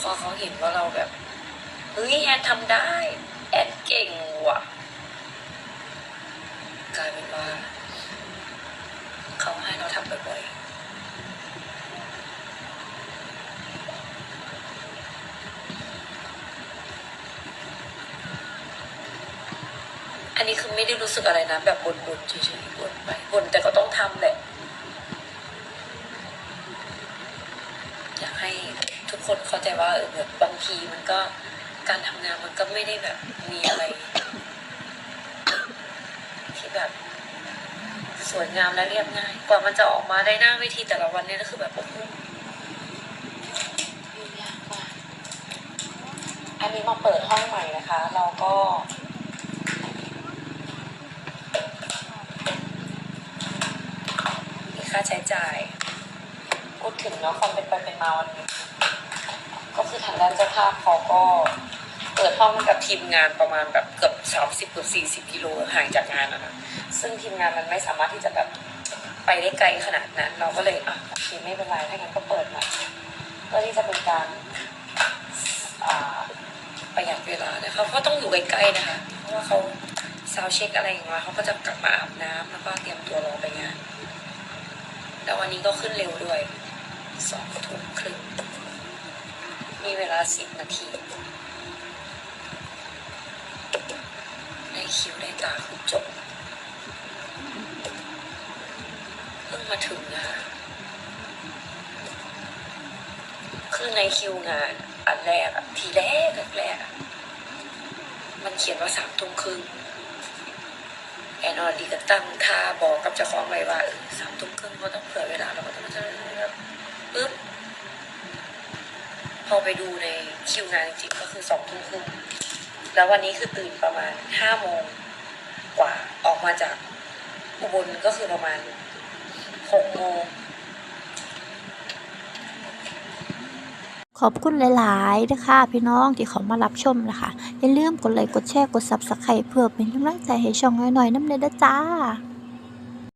พอเขาเห็นว่าเราแบบเฮ้ยแอนทำได้ แอนเก่งว่ะกลายเป็นว่าเขาให้เราทำบ่อยๆอันนี้คือไม่ได้รู้สึกอะไรนะ แบบบ่นๆเฉยๆบ่นไปบ่นแต่ก็ต้องทำแหละ อยากให้ ทุกคนเข้าใจว่าแบบบางทีมันก็การทำงานมันก็ไม่ได้แบบมีอะไร ที่แบบสวยงามและเรียบง่าย กว่ามันจะออกมาได้หน้าเวทีแต่ละวันเนี่ยก็คือแบบโอ้โหยุ่งยากมากอันนี้มาเปิดห้องใหม่นะคะ เราก็มีค่าใช้จ่าย ถึงเนาะความเป็นไปเป็นมาวันนี้ก็คือทางด้านเจ้าภาพเขาก็เปิดห้องกับทีมงานประมาณแบบเกือบสามสิบเกือบสี่สิบกิโลห่างจากงานอะนะซึ่งทีมงานมันไม่สามารถที่จะแบบไปได้ไกลขนาดนั้น เราก็เลยอะโอเคไม่เป็นไรถ้างั้นก็เปิดใหม่เพื่อที่จะเป็นการประหยัดเวลานะคะเพราต้องอยู่ใกล้ๆนะคะเพราะว่าเขาซาวเช็คอะไรอย่างเงี้ยเขาก็จะกลับมาอาบน้ำแล้วก็เตรียมตัวรอไปงาน แล้ววันนี้ก็ขึ้นเร็วด้วย สองทุ่มครึ่งมีเวลาสิบนาทีได้คิวได้ตาคือจบเพิ่งมาถึงนะคะคือในคิวงานอันแรกอะทีแรกแรกมันเขียนว่าสามทุ่มครึ่งแอนออดีก็ตั้งท่าบอกกับเจ้าของไว้ว่าสามทุ่มครึ่งก็ต้องเผื่อเวลาเราก็ต้องจะปึ๊บพอ ไปดูในคิวงานจริงก็คือสองทุ่มครึ่งแล้ววันนี้คือตื่นประมาณห้าโมงกว่าออกมาจากอุบลก็คือประมาณหกโมงขอบคุณหลาย ๆ นะคะพี่น้องที่เขามารับชมนะคะ อย่าลืมกดไลค์กดแชร์กด Subscribe เพื่อเป็นกำลังใจให้ช่องน้อยๆน้ำเนยเด้อจ้า